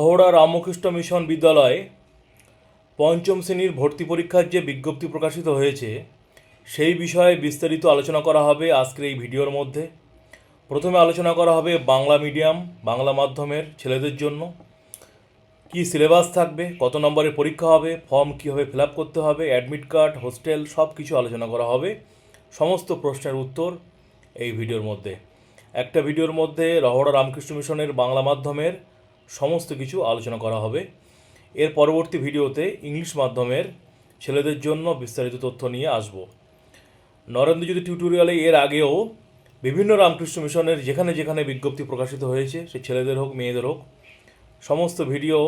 মহড়া রামকৃষ্ণ মিশন বিদ্যালয়ে পঞ্চম শ্রেণির ভর্তি পরীক্ষার যে বিজ্ঞপ্তি প্রকাশিত হয়েছে, সেই বিষয়ে বিস্তারিত আলোচনা করা হবে আজকের এই ভিডিওর মধ্যে। প্রথমে আলোচনা করা হবে বাংলা মিডিয়াম, বাংলা মাধ্যমের ছেলেদের জন্য। কি সিলেবাস থাকবে, কত নম্বরের পরীক্ষা হবে, ফর্ম কীভাবে ফিল আপ করতে হবে, অ্যাডমিট কার্ড, হোস্টেল সব কিছু আলোচনা করা হবে। সমস্ত প্রশ্নের উত্তর এই ভিডিওর মধ্যে। একটা ভিডিওর মধ্যে রহড়া রামকৃষ্ণ মিশনের বাংলা মাধ্যমের সমস্ত কিছু আলোচনা করা হবে। এর পরবর্তী ভিডিওতে ইংলিশ মাধ্যমের ছেলেদের জন্য বিস্তারিত তথ্য নিয়ে আসব। নরেন্দ্রজ্যোতি টিউটোরিয়ালে এর আগেও বিভিন্ন রামকৃষ্ণ মিশনের যেখানে যেখানে বিজ্ঞপ্তি প্রকাশিত হয়েছে, সে ছেলেদের হোক, মেয়েদের হোক, সমস্ত ভিডিও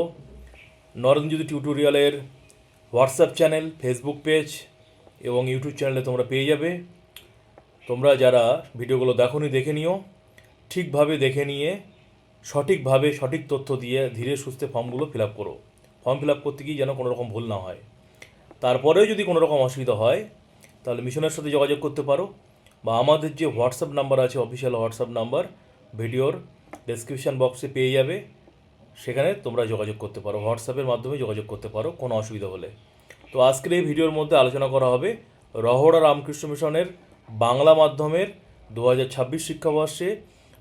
নরেন্দ্রজ্যোতি টিউটোরিয়ালের হোয়াটসঅ্যাপ চ্যানেল ফেসবুক পেজ এবং ইউটিউব চ্যানেলে তোমরা পেয়ে যাবে। তোমরা যারা ভিডিওগুলো দেখোনি, দেখে নিও। ঠিকভাবে দেখে নিয়ে সঠিকভাবে সঠিক তথ্য দিয়ে ধীরে সুস্থে ফর্মগুলো ফিল আপ করো। ফর্ম ফিল আপ করতে গিয়ে যেন কোনো রকম ভুল না হয়। তারপরেও যদি কোনো রকম অসুবিধা হয়, তাহলে মিশনের সাথে যোগাযোগ করতে পারো বা আমাদের যে হোয়াটসঅ্যাপ নাম্বার আছে, অফিসিয়াল হোয়াটসঅ্যাপ নাম্বার, ভিডিওর ডেসক্রিপশান বক্সে পেয়ে যাবে। সেখানে তোমরা যোগাযোগ করতে পারো হোয়াটসঅ্যাপের মাধ্যমে যোগাযোগ করতে পারো কোনো অসুবিধা হলে। তো আজকের এই ভিডিওর মধ্যে আলোচনা করা হবে রহড়া রামকৃষ্ণ মিশনের বাংলা মাধ্যমের দু হাজার ছাব্বিশ শিক্ষাবর্ষে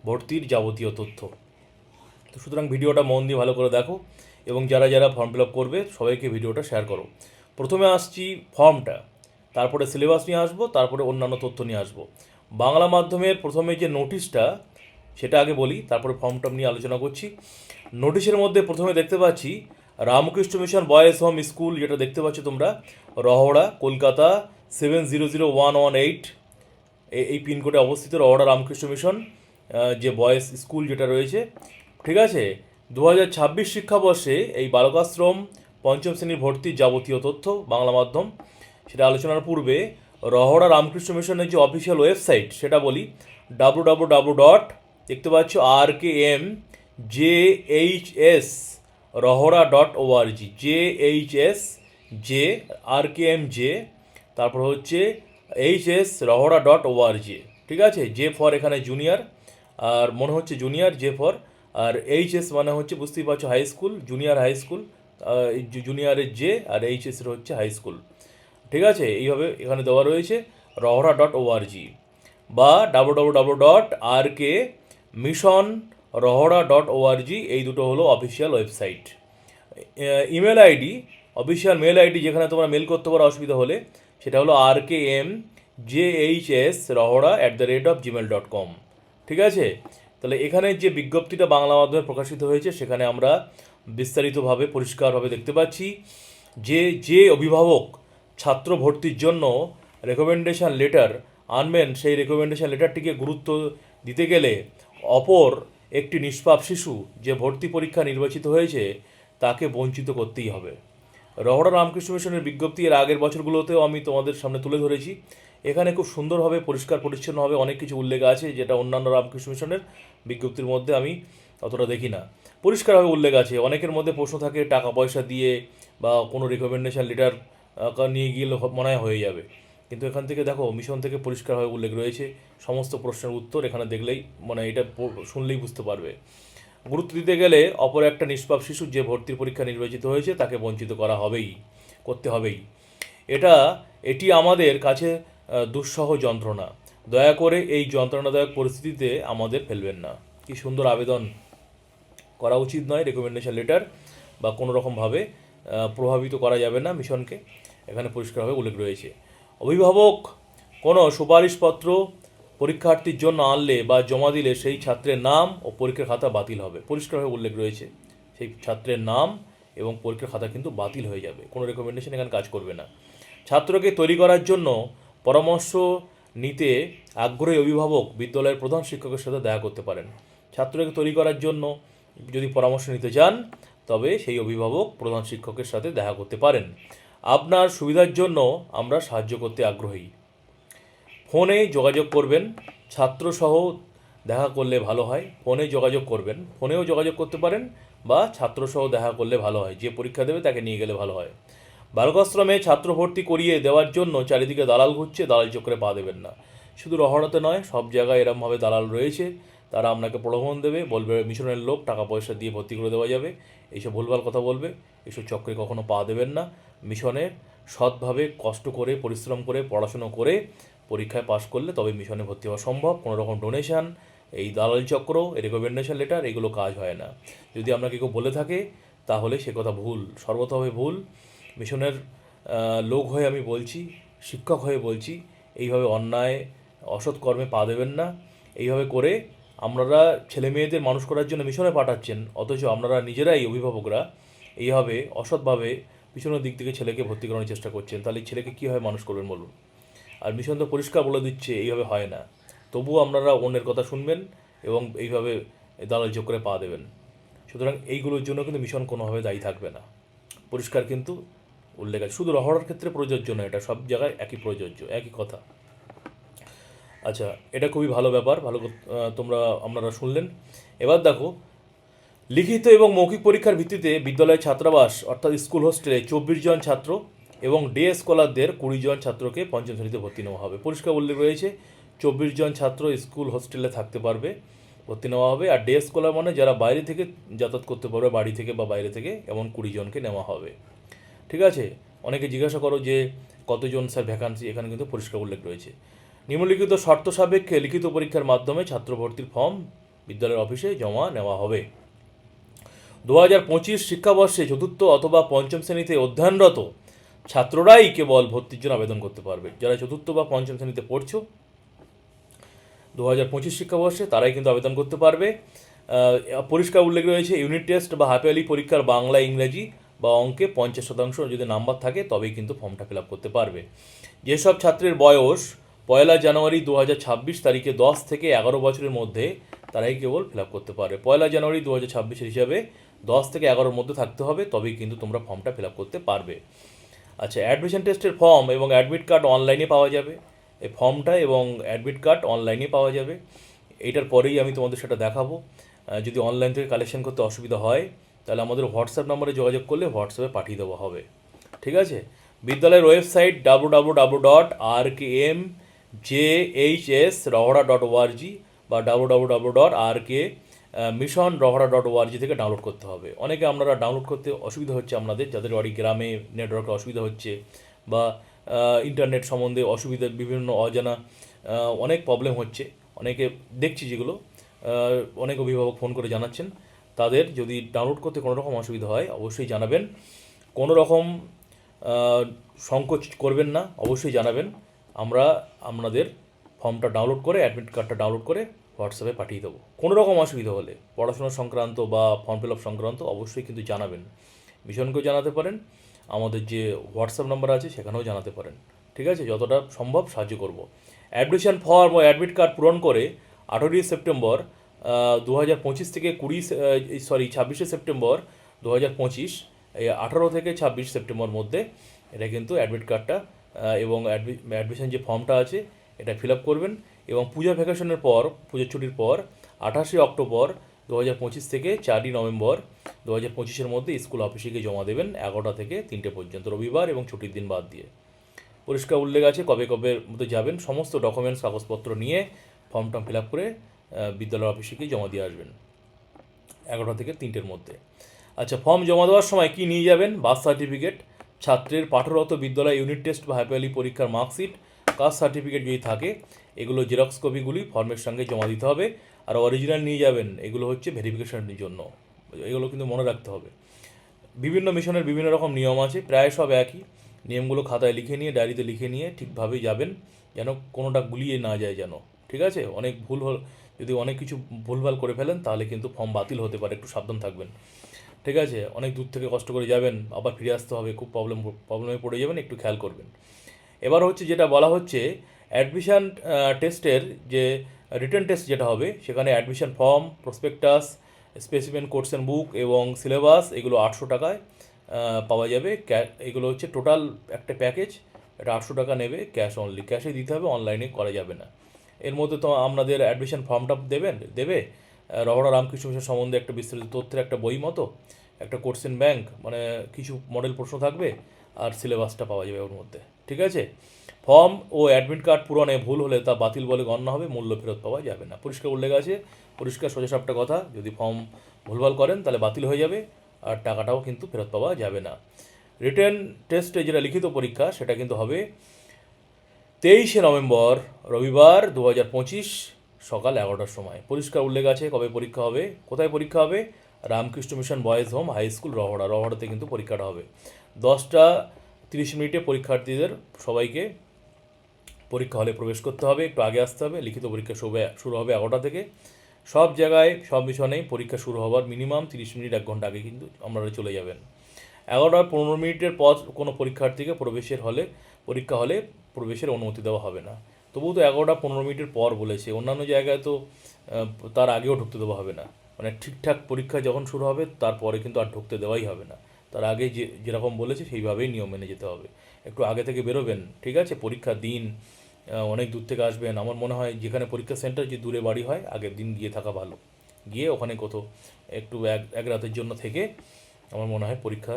ভর্তির যাবতীয় তথ্য। তো সুতরাং ভিডিওটা মন দিয়ে ভালো করে দেখো এবং যারা যারা ফর্ম ফিল আপ করবে সবাইকে ভিডিওটা শেয়ার করো। প্রথমে আসছি ফর্মটা তারপরে সিলেবাস নিয়ে আসব, তারপরে অন্যান্য তথ্য নিয়ে আসব। বাংলা মাধ্যমের প্রথমে যে নোটিশটা সেটা আগে বলি, তারপরে ফর্ম টর্ম নিয়ে আলোচনা করছি। নোটিশের মধ্যে প্রথমে দেখতে পাচ্ছি, Ramakrishna mission boys home school যেটা দেখতে পাচ্ছ তোমরা Rahara Kolkata seven zero zero one one eight এই পিনকোডে অবস্থিত রহড়া রামকৃষ্ণ মিশন যে বয়েজ স্কুল যেটা রয়েছে ঠিক আছে? দু হাজার ছাব্বিশ শিক্ষাবর্ষে এই বালকাশ্রম পঞ্চম শ্রেণির ভর্তির যাবতীয় তথ্য বাংলা মাধ্যম। সেটা আলোচনার পূর্বে রহড়া রামকৃষ্ণ মিশনের যে অফিসিয়াল ওয়েবসাইট, সেটা বলি। ডাব্লু ডাব্লু ডাব্লু ডট দেখতে পাচ্ছ R K M J H S Rahara dot org J H S J R K M J তারপর হচ্ছে H S, Rahara dot O R org ঠিক আছে? জে ফর এখানে junior আর মনে হচ্ছে junior J for R H S মানে হচ্ছে বুঝতেই পারছ high school junior high school জুনিয়রের জে আর এইচ এসের হচ্ছে হাই স্কুল ঠিক আছে? এইভাবে এখানে দেওয়া রয়েছে রহরা ডট ওআরজি বা W W W dot R K mission Rahara dot org এই দুটো হলো official website email ID official mail ID যেখানে তোমরা মেল করতে পারো অসুবিধা হলে, সেটা হলো R K M J H S Rahara at the rate of Gmail dot com ঠিক আছে? তাহলে এখানে যে বিজ্ঞপ্তিটা বাংলা মাধ্যমে প্রকাশিত হয়েছে, সেখানে আমরা বিস্তারিতভাবে, পরিষ্কারভাবে দেখতে পাচ্ছি যে যে অভিভাবক ছাত্র ভর্তির জন্য রেকমেন্ডেশন লেটার আনবেন, সেই রেকমেন্ডেশন লেটারটিকে গুরুত্ব দিতে গেলে অপর একটি নিষ্পাপ শিশু যে ভর্তি পরীক্ষা নির্বাচিত হয়েছে, তাকে বঞ্চিত করতেই হবে। রহড়া রামকৃষ্ণ মিশনের বিজ্ঞপ্তি এর আগের বছরগুলোতেও আমি তোমাদের সামনে তুলে ধরেছি। এখানে খুব সুন্দরভাবে পরিষ্কার পরিচ্ছন্নভাবে অনেক কিছু উল্লেখ আছে, যেটা অন্যান্য রামকৃষ্ণ মিশনের বিজ্ঞপ্তির মধ্যে আমি অতটা দেখি না। পরিষ্কারভাবে উল্লেখ আছে, অনেকের মধ্যে প্রশ্ন থাকে টাকা পয়সা দিয়ে বা কোনো রেকমেন্ডেশন লেটার নিয়ে গেলে মনে হয় হয়ে যাবে। কিন্তু এখান থেকে দেখো, মিশন থেকে পরিষ্কারভাবে উল্লেখ রয়েছে, সমস্ত প্রশ্নের উত্তর এখানে দেখলেই মানে এটা শুনলেই বুঝতে পারবে। গুরুত্ব দিতে গেলে অপর একটা নিষ্পাপ শিশু যে ভর্তির পরীক্ষা নির্বাচিত হয়েছে, তাকে বঞ্চিত করা হবেই, করতে হবেই। এটা, এটি আমাদের কাছে দুঃসহ যন্ত্রণা। দয়া করে এই যন্ত্রণাদায়ক পরিস্থিতিতে আমাদের ফেলবেন না। কি সুন্দর আবেদন করা উচিত নয় রেকমেন্ডেশন লেটার বা কোনো রকমভাবে প্রভাবিত করা যাবে না মিশনকে। এখানে পরিষ্কারভাবে উল্লেখ রয়েছে। অভিভাবক, কোনো সুপারিশপত্র পরীক্ষার্থীর জন্য আনলে বা জমা দিলে সেই ছাত্রের নাম ও পরীক্ষার খাতা বাতিল হবে। পরিষ্কারভাবে উল্লেখ রয়েছে, সেই ছাত্রের নাম এবং পরীক্ষার খাতা কিন্তু বাতিল হয়ে যাবে। কোনো রেকমেন্ডেশন এখানে কাজ করবে না। ছাত্রকে তৈরি করার জন্য পরামর্শ নিতে আগ্রহী অভিভাবক বিদ্যালয়ের প্রধান শিক্ষকের সাথে দেখা করতে পারেন। ছাত্রকে তৈরি করার জন্য যদি পরামর্শ নিতে চান, তবে সেই অভিভাবক প্রধান শিক্ষকের সাথে দেখা করতে পারেন। আপনার সুবিধার জন্য আমরা সাহায্য করতে আগ্রহী। ফোনে যোগাযোগ করবেন। ছাত্রসহ দেখা করলে ভালো হয়। ফোনে যোগাযোগ করবেন। ফোনেও যোগাযোগ করতে পারেন বা ছাত্রসহ দেখা করলে ভালো হয়। যে পরীক্ষা দেবে তাকে নিয়ে গেলে ভালো হয়। বালকাশ্রমে ছাত্র ভর্তি করিয়ে দেওয়ার জন্য চারিদিকে দালাল ঘুরছে, দালাল চক্রে পা দেবেন না। শুধু রহড়াতে নয়, সব জায়গায় এরমভাবে দালাল রয়েছে। তারা আপনাকে প্রলোভন দেবে, বলবে মিশনের লোক টাকা পয়সা দিয়ে ভর্তি করে দেওয়া যাবে। এইসব ভুলভাল কথা বলবে, এইসব চক্রে কখনো পা দেবেন না। মিশনে সৎভাবে কষ্ট করে, পরিশ্রম করে, পড়াশুনো করে পরীক্ষায় পাশ করলে তবে মিশনে ভর্তি হওয়া সম্ভব। কোনো রকম ডোনেশন, এই দালাল চক্র রেকমেন্ডেশন লেটার, এগুলো কাজ হয় না। যদি আপনাকে কেউ বলে থাকে, তাহলে সে কথা ভুল, সর্বতভাবে ভুল। মিশনের লোক হয়ে আমি বলছি, শিক্ষক হয়ে বলছি, এইভাবে অন্যায়, অসৎ কর্মে পা দেবেন না। এইভাবে করে আপনারা ছেলে মেয়েদের মানুষ করার জন্য মিশনে পাঠাচ্ছেন, অথচ আপনারা নিজেরাই অভিভাবকরা এইভাবে অসৎভাবে পিছনের দিক থেকে ছেলেকে ভর্তি করানোর চেষ্টা করছেন। তাহলে ছেলেকে কীভাবে মানুষ করবেন বলুন? আর মিশন তো পরিষ্কার বলে দিচ্ছে, এইভাবে হয় না। তবুও আপনারা অন্যের কথা শুনবেন এবং এইভাবে দালাল চক্রে পা দেবেন। সুতরাং এইগুলোর জন্য কিন্তু মিশন কোনোভাবে দায়ী থাকবে না। পরিষ্কার কিন্তু উল্লেখ আছে। শুধু রহড়ার ক্ষেত্রে প্রযোজ্য নয়, এটা সব জায়গায় একই প্রযোজ্য, একই কথা। আচ্ছা এটা খুবই ভালো ব্যাপার, ভালো তোমরা, আপনারা শুনলেন। এবার দেখো, লিখিত এবং মৌখিক পরীক্ষার ভিত্তিতে বিদ্যালয়ের ছাত্রাবাস, অর্থাৎ স্কুল হোস্টেলে চব্বিশ জন ছাত্র এবং ডে স্কলারদের কুড়ি জন ছাত্রকে পঞ্চম শ্রেণীতে ভর্তি নেওয়া হবে। পরিষ্কার উল্লেখ রয়েছে, চব্বিশ জন ছাত্র স্কুল হোস্টেলে থাকতে পারবে, ভর্তি নেওয়া হবে। আর ডে স্কলার মানে যারা বাইরে থেকে যাতায়াত করতে পারবে, বাড়ি থেকে বা বাইরে থেকে, এমন কুড়ি জনকে নেওয়া হবে। ঠিক আছে? অনেকে জিজ্ঞাসা করো যে কতজন স্যার ভ্যাকান্সি এখানে কিন্তু পরিষ্কার উল্লেখ রয়েছে। নিম্নলিখিত শর্ত সাপেক্ষে লিখিত পরীক্ষার মাধ্যমে ছাত্র ভর্তির ফর্ম বিদ্যালয়ের অফিসে জমা নেওয়া হবে। দু হাজার পঁচিশ শিক্ষাবর্ষে চতুর্থ অথবা পঞ্চম শ্রেণীতে অধ্যয়নরত ছাত্ররাই কেবল ভর্তির জন্য আবেদন করতে পারবে। যারা চতুর্থ বা পঞ্চম শ্রেণীতে পড়ছো দু হাজার পঁচিশ শিক্ষাবর্ষে তারাই কিন্তু আবেদন করতে পারবে। পরিষ্কার উল্লেখ রয়েছে ইউনিট টেস্ট বা হাফ পরীক্ষার বাংলা, ইংরেজি বা অঙ্কে পঞ্চাশ শতাংশ যদি নাম্বার থাকে, তবেই কিন্তু ফর্মটা ফিল আপ করতে পারবে। যেসব ছাত্রের বয়স পয়লা জানুয়ারি দু ছাব্বিশ তারিখে দশ থেকে এগারো বছরের মধ্যে, তারাই কেবল ফিল আপ করতে পারবে। পয়লা জানুয়ারি দু হাজার ছাব্বিশের হিসাবে দশ থেকে এগারোর মধ্যে থাকতে হবে, তবেই কিন্তু তোমরা ফর্মটা ফিল আপ করতে পারবে। আচ্ছা অ্যাডমিশন টেস্টের ফর্ম এবং অ্যাডমিট কার্ড অনলাইনে পাওয়া যাবে। এই ফর্মটা এবং অ্যাডমিট কার্ড অনলাইনে পাওয়া যাবে। এইটার পরেই আমি তোমাদের সেটা দেখাবো। যদি অনলাইন থেকে কালেকশন করতে অসুবিধা হয় তাহলে আমাদের হোয়াটসঅ্যাপ নম্বরে যোগাযোগ করলে হোয়াটসঅ্যাপে পাঠিয়ে দেওয়া হবে। ঠিক আছে? বিদ্যালয়ের website W W W dot R K M J H S Rahara dot org বা W W W dot R K mission Rahara dot org থেকে ডাউনলোড করতে হবে। অনেকে আপনারা ডাউনলোড করতে অসুবিধা হচ্ছে আপনাদের, যাদের বাড়ি গ্রামে নেটওয়ার্কে অসুবিধা হচ্ছে বা ইন্টারনেট সম্বন্ধে অসুবিধা, বিভিন্ন অজানা অনেক প্রবলেম হচ্ছে। অনেকে দেখছি যেগুলো অনেক অভিভাবক ফোন করে জানাচ্ছেন। তাদের যদি ডাউনলোড করতে কোনো রকম অসুবিধা হয়, অবশ্যই জানাবেন। কোনো রকম সংকোচ করবেন না, অবশ্যই জানাবেন। আমরা আপনাদের ফর্মটা ডাউনলোড করে অ্যাডমিট কার্ডটা ডাউনলোড করে হোয়াটসঅ্যাপে পাঠিয়ে দেবো। কোনো রকম অসুবিধা হলে, পড়াশোনা সংক্রান্ত বা ফর্ম ফিল আপ সংক্রান্ত, অবশ্যই কিন্তু জানাবেন। মিশনকেও জানাতে পারেন, আমাদের যে হোয়াটসঅ্যাপ নাম্বার আছে, সেখানেও জানাতে পারেন। ঠিক আছে? যতটা সম্ভব সাহায্য করব। অ্যাডমিশন ফর্ম ও অ্যাডমিট কার্ড পূরণ করে আঠেরোই সেপ্টেম্বর দু হাজার পঁচিশ থেকে কুড়ি সরি ছাব্বিশে সেপ্টেম্বর দু হাজার পঁচিশ আঠারো থেকে ছাব্বিশ সেপ্টেম্বর মধ্যে এটা কিন্তু অ্যাডমিট কার্ডটা এবং অ্যাডমিশন যে ফর্মটা আছে, এটা ফিল আপ করবেন এবং পূজা ভ্যাকেশনের পর পুজোর ছুটির পর, আঠাশে অক্টোবর দু হাজার পঁচিশ থেকে চারই নভেম্বর দু হাজার পঁচিশের মধ্যে স্কুল অফিসে গিয়ে জমা দেবেন এগারোটা থেকে তিনটে পর্যন্ত, রবিবার এবং ছুটির দিন বাদ দিয়ে। পরিষ্কার উল্লেখ আছে কবে কবে মধ্যে যাবেন, সমস্ত ডকুমেন্টস কাগজপত্র নিয়ে ফর্ম টর্ম ফিল আপ করে বিদ্যালয় অফিসে গিয়ে জমা দিয়ে আসবেন। এগারোটা থেকে তিনটের মধ্যে। আচ্ছা ফর্ম জমা দেওয়ার সময় কি নিয়ে যাবেন? বার্থ সার্টিফিকেট ছাত্রের পাঠরত বিদ্যালয় ইউনিট টেস্ট বা হ্যাপিয়ালি পরীক্ষার মার্কশিট কাস্ট সার্টিফিকেট যদি থাকে, এগুলো জেরক্স কপিগুলি ফর্মের সঙ্গে জমা দিতে হবে। আর অরিজিনাল নিয়ে যাবেন, এগুলো হচ্ছে ভেরিফিকেশনের জন্য। এগুলো কিন্তু মনে রাখতে হবে। বিভিন্ন মিশনের বিভিন্ন রকম নিয়ম আছে, প্রায় সব একই। নিয়মগুলো খাতায় লিখে নিয়ে ডায়েরিতে লিখে নিয়ে ঠিকভাবেই যাবেন, যেন কোনোটা গুলিয়ে না যায় যেন। ঠিক আছে? অনেক ভুল হল যদি অনেক কিছু ভুলভাল করে ফেলেন, তাহলে কিন্তু ফর্ম বাতিল হতে পারে। একটু সাবধান থাকবেন। ঠিক আছে? অনেক দূর থেকে কষ্ট করে যাবেন, আবার ফিরে আসতে হবে, খুব প্রবলেম প্রবলেমে পড়ে যাবেন, একটু খেয়াল করবেন। এবার হচ্ছে যেটা বলা হচ্ছে অ্যাডমিশান টেস্টের যে রিটার্ন টেস্ট যেটা হবে, সেখানে অ্যাডমিশান ফর্ম প্রসপেক্টাস স্পেসিমেন কোর্সেন বুক এবং সিলেবাস এগুলো আটশো টাকায় পাওয়া যাবে। এগুলো হচ্ছে টোটাল একটা প্যাকেজ এটা আটশো টাকা নেবে ক্যাশ অনলি ক্যাশে দিতে হবে অনলাইনে করা যাবে না। এর মধ্যে তো আপনাদের অ্যাডমিশন ফর্মটা দেবেন দেবে। আহ, রামকৃষ্ণ মিশন সম্বন্ধে একটা বিস্তারিত তথ্যের একটা বই মতো একটা কোর্সেন ব্যাংক মানে কিছু মডেল প্রশ্ন থাকবে আর সিলেবাসটা পাওয়া যাবে ওর মধ্যে। ঠিক আছে? ফর্ম ও অ্যাডমিট কার্ড পূরণে ভুল হলে তা বাতিল বলে গণ্য হবে মূল্য ফেরত পাওয়া যাবে না। পরিষ্কার উল্লেখ আছে পরিষ্কার সোজা সোজাসাপটা কথা যদি ফর্ম ভুলভাল করেন তাহলে বাতিল হয়ে যাবে আর টাকাটাও কিন্তু ফেরত পাওয়া যাবে না। রিটেন টেস্টে যেটা লিখিত পরীক্ষা সেটা কিন্তু হবে তেইশে নভেম্বর, রবিবার দু হাজার পঁচিশ সকাল এগারোটার সময়। পরিষ্কার উল্লেখ আছে কবে পরীক্ষা হবে, কোথায় পরীক্ষা হবে? Ramakrishna mission boys home high school, Rahara. রহড়াতে কিন্তু পরীক্ষাটা হবে। দশটা তিরিশ মিনিটে পরীক্ষার্থীদের সবাইকে পরীক্ষা হলে প্রবেশ করতে হবে, একটু আগে আসতে হবে, লিখিত পরীক্ষা শুরু হবে- শুরু হবে এগারোটা থেকে। সব জায়গায়, সব মিশনেই পরীক্ষা শুরু হওয়ার মিনিমাম তিরিশ মিনিট, এক ঘণ্টা আগে কিন্তু আপনারা চলে যাবেন। এগারোটা পনেরো মিনিটের পর কোনো পরীক্ষার্থীকে প্রবেশের হলে, পরীক্ষা হলে প্রবেশের অনুমতি দেওয়া হবে না। তবুও তো এগারোটা পনেরো মিনিটের পর বলেছে। অন্যান্য জায়গায় তো তার আগেও ঢুকতে দেওয়া হবে না। মানে ঠিকঠাক পরীক্ষা যখন শুরু হবে, তারপরে কিন্তু আর ঢুকতে দেওয়াই হবে না। তার আগে যে, যেরকম বলেছে, সেইভাবেই নিয়ম মেনে যেতে হবে। একটু আগে থেকে বেরোবেন, ঠিক আছে? পরীক্ষা দিন অনেক দূর থেকে আসবেন। আমার মনে হয় যেখানে পরীক্ষা সেন্টার, যে দূরে বাড়ি হয়, আগের দিন গিয়ে থাকা ভালো। গিয়ে ওখানে কোথাও একটু এক এক রাতের জন্য থেকে, আমার মনে হয় পরীক্ষা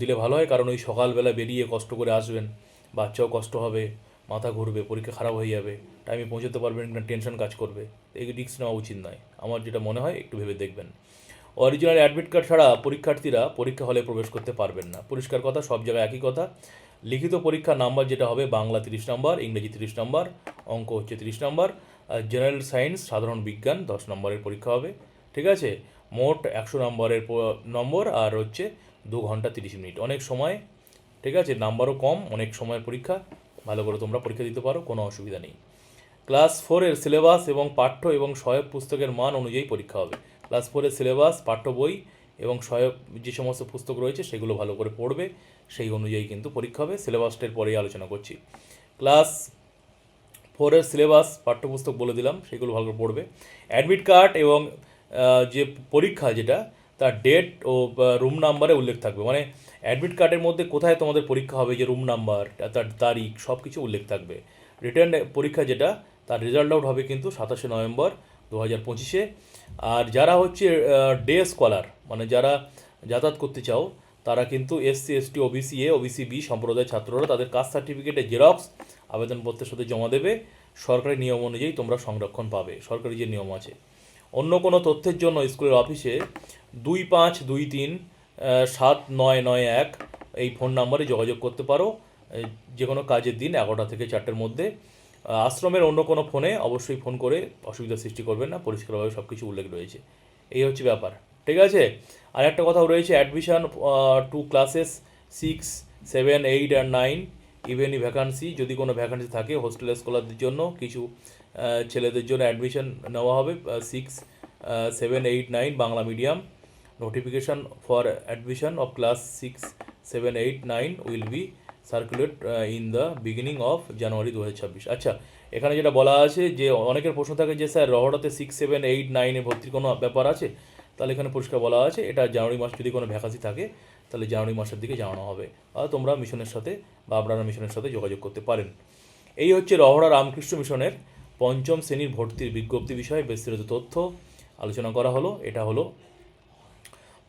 দিলে ভালো হয়। কারণ ওই সকালবেলা বেরিয়ে কষ্ট করে আসবেন। বাচ্চাও কষ্ট হবে, মাথা ঘুরবে, পরীক্ষা খারাপ হয়ে যাবে টাইমে পৌঁছতে পারবেন না টেনশন কাজ করবে। এই রিস্ক নেওয়া উচিত নয়। আমার যেটা মনে হয়, একটু ভেবে দেখবেন। অরিজিনাল অ্যাডমিট কার্ড ছাড়া পরীক্ষার্থীরা পরীক্ষা হলে প্রবেশ করতে পারবেন না। পরিষ্কার কথা, সব জায়গায় একই কথা। লিখিত পরীক্ষার নাম্বার যেটা হবে, বাংলা তিরিশ নম্বর ইংরেজি তিরিশ নম্বর অঙ্ক হচ্ছে তিরিশ নম্বর আর জেনারেল সায়েন্স সাধারণ বিজ্ঞান, দশ নম্বরের পরীক্ষা হবে। ঠিক আছে? মোট একশো নম্বরের নম্বর আর হচ্ছে দু ঘণ্টা তিরিশ মিনিট। অনেক সময় ঠিক আছে? নাম্বারও কম, অনেক সময়ের পরীক্ষা, ভালো করে তোমরা পরীক্ষা দিতে পারো, কোনো অসুবিধা নেই। ক্লাস ফোরের সিলেবাস এবং পাঠ্য এবং সহায়ক পুস্তকের মান অনুযায়ী পরীক্ষা হবে। ক্লাস ফোরের সিলেবাস পাঠ্য বই এবং সহায়ক যে সমস্ত পুস্তক রয়েছে, সেগুলো ভালো করে পড়বে, সেই অনুযায়ী কিন্তু পরীক্ষা হবে। সিলেবাসটার পরেই আলোচনা করছি। ক্লাস ফোরের সিলেবাস পাঠ্যপুস্তক বলে দিলাম, সেগুলো ভালো করে পড়বে। অ্যাডমিট কার্ড এবং যে পরীক্ষা যেটা তার ডেট ও রুম নাম্বারে উল্লেখ থাকবে। মানে অ্যাডমিট কার্ডের মধ্যে কোথায় তোমাদের পরীক্ষা হবে, যে রুম নাম্বার তার তারিখ সব কিছু উল্লেখ থাকবে। রিটার্ন পরীক্ষা যেটা, তার রেজাল্ট আউট হবে কিন্তু সাতাশে নভেম্বর দু হাজার পঁচিশে। আর যারা হচ্ছে ডে স্কলার মানে যারা যাতায়াত করতে চাও, তারা কিন্তু SC ST OBC A OBC B সম্প্রদায়ের ছাত্ররা তাদের কাস্ট সার্টিফিকেটে জেরক্স আবেদনপত্রের সাথে জমা দেবে। সরকারি নিয়ম অনুযায়ী তোমরা সংরক্ষণ পাবে। সরকারি যে নিয়ম আছে। অন্য কোনো তথ্যের জন্য স্কুলের অফিসে দুই পাঁচ দুই তিন সাত নয় নয় এক এই ফোন নাম্বারে যোগাযোগ করতে পারো। যে কোনো কাজের দিন এগারোটা থেকে চারটের মধ্যে। আশ্রমের অন্য কোনো ফোনে অবশ্যই ফোন করে অসুবিধা সৃষ্টি করবেন না, পরিষ্কারভাবে সব কিছু উল্লেখ রয়েছে। এই হচ্ছে ব্যাপার। ঠিক আছে? আর একটা কথাও রয়েছে admission to classes six seven eight and nine if any vacancy যদি কোনো ভ্যাকান্সি থাকে হোস্টেল স্কলারদের জন্য কিছু ছেলেদের জন্য অ্যাডমিশন নেওয়া হবে six seven eight nine Bangla medium notification for admission of class six seven eight nine will be circulate in the beginning of January দু ছাব্বিশ আচ্ছা এখানে যেটা বলা আছে যে অনেকের প্রশ্ন থাকে যে, স্যার, রহড়াতে সিক্স সেভেন এইট নাইনে ভর্তির কোনো ব্যাপার আছে? তাহলে এখানে পরিষ্কার বলা আছে, এটা জানুয়ারি মাস যদি কোনো ভ্যাকান্সি থাকে, তাহলে জানুয়ারি মাসের দিকে জানানো হবে। আর তোমরা মিশনের সাথে বা আপনারা মিশনের সাথে যোগাযোগ করতে পারেন। এই হচ্ছে রহড়া রামকৃষ্ণ মিশনের পঞ্চম শ্রেণির ভর্তির বিজ্ঞপ্তি বিষয়ে বিস্তারিত তথ্য আলোচনা করা হলো। এটা হলো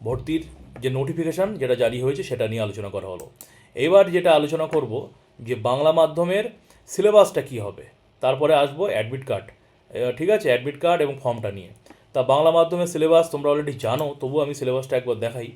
ভর্তির যে নোটিফিকেশান যেটা জারি হয়েছে সেটা নিয়ে আলোচনা করা হলো। এবার যেটা আলোচনা করব যে বাংলা মাধ্যমের সিলেবাসটা কি হবে। তারপরে আসব অ্যাডমিট কার্ড ঠিক আছে? অ্যাডমিট কার্ড এবং ফর্মটা নিয়ে। তা বাংলা মাধ্যমের সিলেবাস তোমরা অলরেডি জানো, তবুও আমি সিলেবাসটা একবার দেখাই।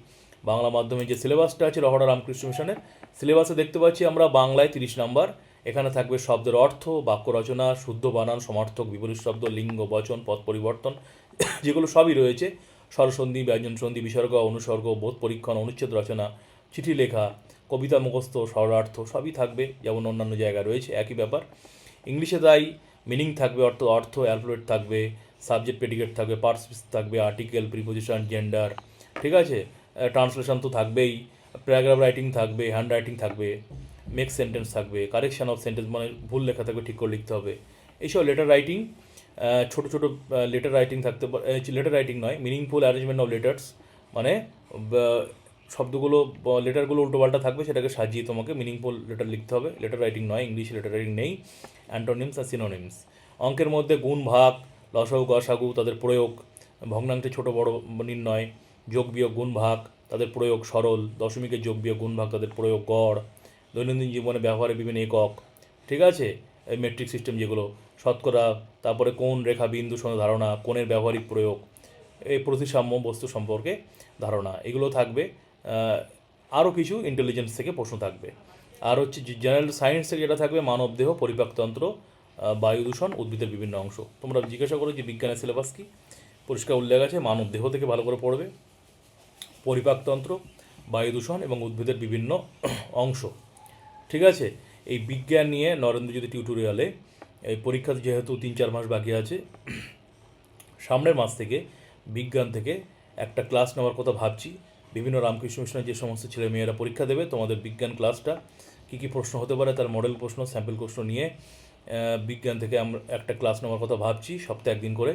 বাংলা মাধ্যমে যে সিলেবাসটা আছে রহড়া রামকৃষ্ণ মিশনের, সিলেবাসে দেখতে পাচ্ছি আমরা বাংলায় তিরিশ নাম্বার এখানে থাকবে শব্দের অর্থ, বাক্য রচনা, শুদ্ধ বানান, সমার্থক, বিপরীত শব্দ, লিঙ্গ, বচন পদ পরিবর্তন, যেগুলো সবই রয়েছে। স্বরসন্ধি ব্যঞ্জন সন্ধি বিসর্গ, অনুসর্গ, বোধ পরীক্ষণ, অনুচ্ছেদ রচনা, চিঠি লেখা, কবিতা মুখস্থ, স্বরার্থ, সবই থাকবে, যেমন অন্যান্য জায়গায় রয়েছে, একই ব্যাপার। ইংলিশে তাই মিনিং থাকবে, অর্থ অর্থ, অ্যালফাবেট থাকবে, সাবজেক্ট পেডিকেট থাকবে পার্টস থাকবে আর্টিকেল প্রিপোজিশন জেন্ডার ঠিক আছে? ট্রান্সলেশন তো থাকবেই প্যারাগ্রাফ রাইটিং থাকবে হ্যান্ড রাইটিং থাকবে। মেক সেন্টেন্স থাকবে কারেকশন অফ সেন্টেন্স মানে ভুল লেখা থাকবে, ঠিক করে লিখতে হবে। এইসব লেটার রাইটিং ছোট ছোট লেটার রাইটিং থাকতে লেটার রাইটিং নয় মিনিংফুল অ্যারেঞ্জমেন্ট অফ লেটার্স মানে শব্দগুলো লেটারগুলো উল্টোপাল্টা থাকবে, সেটাকে সাজিয়ে তোমাকে মিনিংফুল লেটার লিখতে হবে। লেটার রাইটিং নয় ইংলিশ লেটার রাইটিং নেই অ্যান্টোনিমস আর সিনোনিমস অঙ্কের মধ্যে গুণ, ভাগ, লসাগু, গসাগু, তাদের প্রয়োগ, ভগ্নাংশে ছোট, বড়, নির্ণয়, যোগ, বিয়োগ, গুণ, ভাগ, তাদের প্রয়োগ, সরল, দশমিকের যোগ, বিয়োগ, গুণ, ভাগ, তাদের প্রয়োগ, গড়। দৈনন্দিন জীবনে ব্যবহারে বিভিন্ন একক, ঠিক আছে? এই মেট্রিক সিস্টেম যেগুলো, শতকরা, তারপরে কোন রেখা বিন্দু সঙ্গে ধারণা, কোণের ব্যবহারিক প্রয়োগ, এই প্রতিসাম্য বস্তু সম্পর্কে ধারণা, এগুলো থাকবে। আরও কিছু ইন্টেলিজেন্স থেকে প্রশ্ন থাকবে। আর হচ্ছে জেনারেল সায়েন্স থেকে যেটা থাকবে মানবদেহ পরিপাকতন্ত্র বায়ু দূষণ, উদ্ভিদের বিভিন্ন অংশ। তোমরা জিজ্ঞাসা করো যে বিজ্ঞানের সিলেবাস কি? পরিষ্কার উল্লেখ আছে মানবদেহ থেকে ভালো করে পড়বে। পরিপাকতন্ত্র বায়ু দূষণ এবং উদ্ভিদের বিভিন্ন অংশ। ঠিক আছে? এই বিজ্ঞান নিয়ে নরেন্দ্র যদি টিউটোরিয়ালে এই পরীক্ষা যেহেতু তিন চার মাস বাকি আছে, সামনের মাস থেকে বিজ্ঞান থেকে একটা ক্লাস নেওয়ার কথা ভাবছি। বিভিন্ন রামকৃষ্ণ মিশনের যে সমস্ত ছেলে মেয়েরা পরীক্ষা দেবে, তোমাদের বিজ্ঞান ক্লাসটা কী কী প্রশ্ন হতে পারে, তার মডেল প্রশ্ন স্যাম্পল প্রশ্ন নিয়ে বিজ্ঞান থেকে আমরা একটা ক্লাস নেওয়ার কথা ভাবছি সপ্তাহে একদিন করে।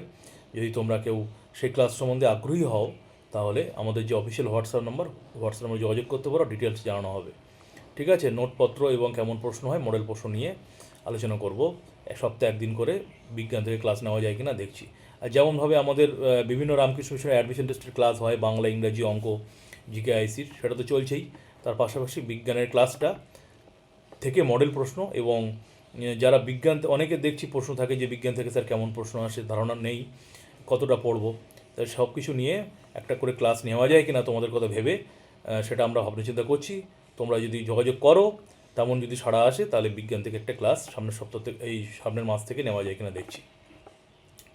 যদি তোমরা কেউ সেই ক্লাস সম্বন্ধে আগ্রহী হও, তাহলে আমাদের যে official WhatsApp number WhatsApp number যোগাযোগ করতে পারো ডিটেলস জানানো হবে। ঠিক আছে? নোটপত্র এবং কেমন প্রশ্ন হয় মডেল প্রশ্ন নিয়ে আলোচনা করব। এক সপ্তাহে একদিন করে বিজ্ঞান থেকে ক্লাস নেওয়া যায় কিনা দেখছি। আর যেমনভাবে আমাদের বিভিন্ন রামকৃষ্ণ মিশনের অ্যাডমিশন টেস্টের ক্লাস হয়, বাংলা, ইংরাজি, অঙ্ক জিকে আইসির সেটা তো চলছেই। তার পাশাপাশি বিজ্ঞানের ক্লাসটা থেকে মডেল প্রশ্ন এবং যারা বিজ্ঞান অনেকে দেখছি প্রশ্ন থাকে যে বিজ্ঞান থেকে স্যার কেমন প্রশ্ন আসে, ধারণা নেই, কতটা পড়ব? তাই সব কিছু নিয়ে একটা করে ক্লাস নেওয়া যায় কিনা তোমাদের কথা ভেবে সেটা আমরা ভাবনা চিন্তা করছি। তোমরা যদি যোগাযোগ করো, তেমন যদি সাড়া আসে, তাহলে বিজ্ঞান থেকে একটা ক্লাস সামনের সপ্তাহ থেকে, এই সামনের মাস থেকে নেওয়া যায় কিনা দেখছি।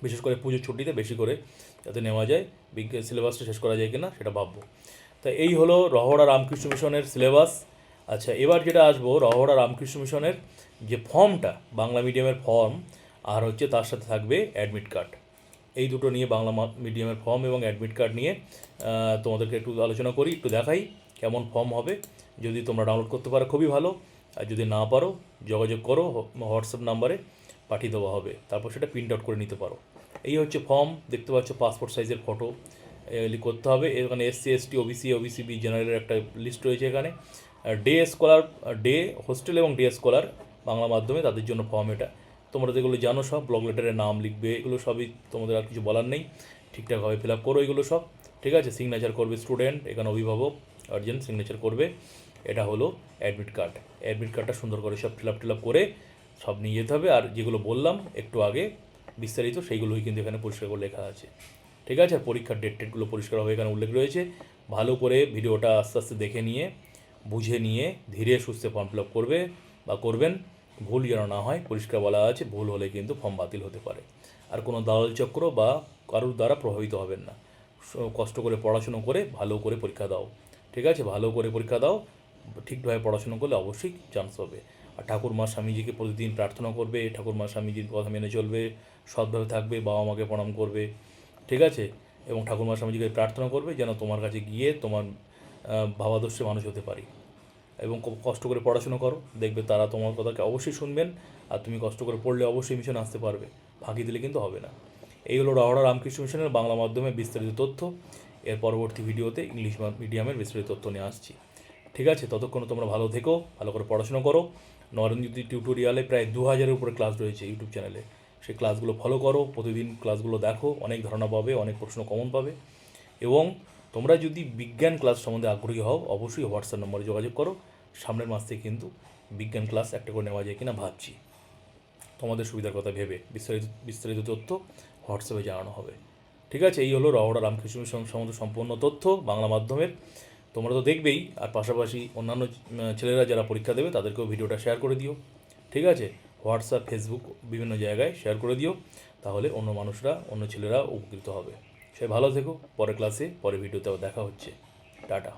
বিশেষ করে পুজোর ছুটিতে বেশি করে যাতে নেওয়া যায়, বিজ্ঞান সিলেবাসটা শেষ করা যায় কিনা সেটা ভাববো। তা এই হলো রহড়া রামকৃষ্ণ মিশনের সিলেবাস। আচ্ছা এবার যেটা আসব, রহড়া রামকৃষ্ণ মিশনের যে ফর্মটা, বাংলা মিডিয়ামের ফর্ম, আর হচ্ছে তার সাথে থাকবে অ্যাডমিট কার্ড। এই দুটো নিয়ে বাংলা মিডিয়ামের ফর্ম এবং অ্যাডমিট কার্ড নিয়ে তোমাদেরকে একটু আলোচনা করি, একটু দেখাই কেমন ফর্ম হবে। যদি তোমরা ডাউনলোড করতে পারো, খুবই ভালো। আর যদি না পারো, যোগাযোগ করো, হোয়াটসঅ্যাপ নাম্বারে পাঠিয়ে দেওয়া হবে। তারপর সেটা প্রিন্ট আউট করে নিতে পারো। এই হচ্ছে ফর্ম দেখতে পাচ্ছ পাসপোর্ট সাইজের ফটো এগুলি করতে হবে। এখানে SC ST OBC OBC B জেনারেলের একটা লিস্ট রয়েছে এখানে। ডে স্কলার ডে হোস্টেল এবং ডে স্কলার বাংলা মাধ্যমে তাদের জন্য ফর্ম এটা। তোমরা যেগুলো জানো সব ব্লক লেটারের নাম লিখবে, এগুলো সবই তোমাদের আর কিছু বলার নেই। ঠিকঠাকভাবে ফিল আপ করো এগুলো সব। ঠিক আছে? সিগনেচার করবে স্টুডেন্ট এখানে অভিভাবক। গার্জেন সিগনেচার করবে, এটা হলো অ্যাডমিট কার্ড অ্যাডমিট কার্ডটা সুন্দর করে সব ফিল আপ টিল আপ করে সব নিয়ে যেতে হবে। আর যেগুলো বললাম একটু আগে বিস্তারিত, সেইগুলোই কিন্তু এখানে পরিষ্কার করে লেখা আছে। ঠিক আছে? আর পরীক্ষার ডেট টেটগুলো পরিষ্কারভাবে এখানে উল্লেখ রয়েছে। ভালো করে ভিডিওটা আস্তে আস্তে দেখে নিয়ে, বুঝে নিয়ে ধীরে সুস্থে ফর্ম ফিল আপ করবে বা করবেন। ভুল যেন না হয়, পরিষ্কার বলা আছে, ভুল হলে কিন্তু ফর্ম বাতিল হতে পারে। আর কোনো দালাল চক্র বা কারোর দ্বারা প্রভাবিত হবেন না। কষ্ট করে পড়াশুনো করে ভালো করে পরীক্ষা দাও। ঠিক আছে? ভালো করে পরীক্ষা দাও। ঠিকভাবে পড়াশুনো করলে অবশ্যই চান্স হবে আর ঠাকুর মা স্বামীজিকে প্রতিদিন প্রার্থনা করবে ঠাকুর মা স্বামীজির কথা মেনে চলবে, সৎভাবে থাকবে, বাবা মাকে প্রণাম করবে, ঠিক আছে? এবং ঠাকুর মা স্বামীজিকে প্রার্থনা করবে যেন তোমার কাছে গিয়ে তোমার ভাবাদর্শে মানুষ হতে পারি। এবং খুব কষ্ট করে পড়াশুনো করো। দেখবে তারা তোমার কথাকে অবশ্যই শুনবেন। আর তুমি কষ্ট করে পড়লে অবশ্যই মিশন আসতে পারবে। ফাঁকি দিলে কিন্তু হবে না। এই হলো রাওড়া রামকৃষ্ণ মিশনের বাংলা মাধ্যমে বিস্তারিত তথ্য। এর পরবর্তী ভিডিওতে ইংলিশ মিডিয়ামের বিস্তারিত তথ্য নিয়ে আসছি। ঠিক আছে, ততক্ষণ তোমরা ভালো থেকো, ভালো করে পড়াশোনা করো। নরেন্দ্র টিউটোরিয়ালে প্রায় দু হাজারের উপরে ক্লাস রয়েছে ইউটিউব চ্যানেলে। সেই ক্লাসগুলো ফলো করো, প্রতিদিন ক্লাসগুলো দেখো, অনেক ধারণা পাবে, অনেক প্রশ্ন কমন পাবে। এবং তোমরা যদি বিজ্ঞান ক্লাস সম্বন্ধে আগ্রহী হও, অবশ্যই হোয়াটসঅ্যাপ নম্বরে যোগাযোগ করো। সামনের মাস থেকে কিন্তু বিজ্ঞান ক্লাস একটা করে নেওয়া যায় কিনা ভাবছি। তোমাদের সুবিধার কথা ভেবে বিস্তারিত বিস্তারিত তথ্য হোয়াটসঅ্যাপে জানানো হবে। ঠিক আছে, এই হলো রওড়া রামকৃষ্ণ মিশন সম্বন্ধে সম্পূর্ণ তথ্য বাংলা মাধ্যমের। তোমরা তো দেখবেই, আর পাশাপাশি অন্যান্য ছেলেরা যারা পরীক্ষা দেবে, তাদেরকেও ভিডিওটা শেয়ার করে দিও। ঠিক আছে? হোয়াটসঅ্যাপ ফেসবুক বিভিন্ন জায়গায় শেয়ার করে দিও। তাহলে অন্য মানুষরা, অন্য ছেলেরা উপকৃত হবে। সে ভালো থেকো, পরের ক্লাসে পরে ভিডিওতেও দেখা হচ্ছে। টাটা।